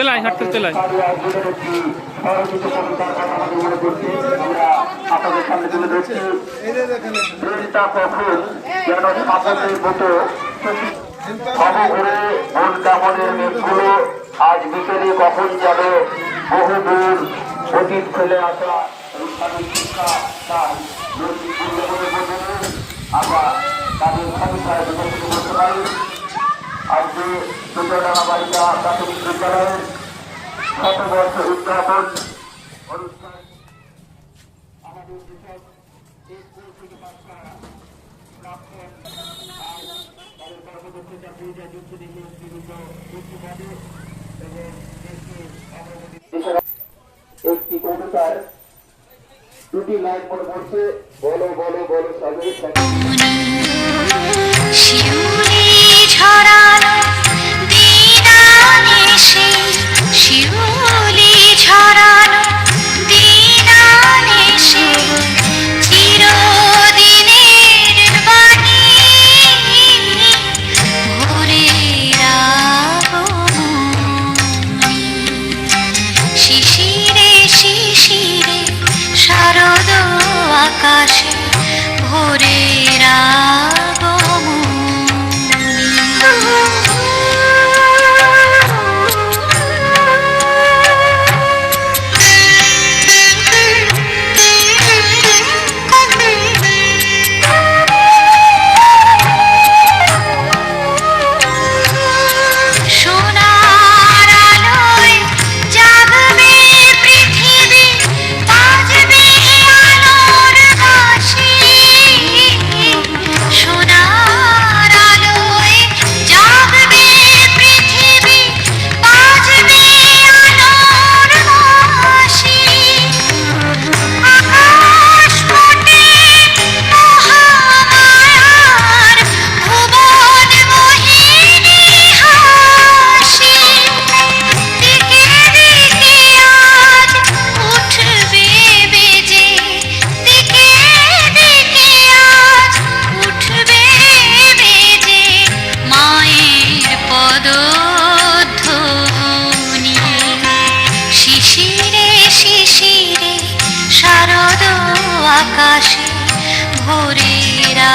তেলায় হাঁটতে মেঘগুলো আজ বিকেলে কখন যাবে বহু দূর অতীত ফেলে আসা আমরা তাদের ভূমিকায় করতে পারি। আজকে সুন্দরডাঙ্গা বালিকা প্রাথমিক বিদ্যালয়ের শতবর্ষ উদযাপন অনুষ্ঠান। আমাদের যেসব স্কুল থেকে পাশ করা প্রাক্তন আর তাদের কর্মদক্ষ চাকরিরা যুক্ত দিকে বিভিন্ন উচ্চ এবং দেশকে একটি কবিতার দুটি লাইন মনে পড়ছে। বলো বলো বলো সবে আকাশে ভোরের আকাশে ভোরেরা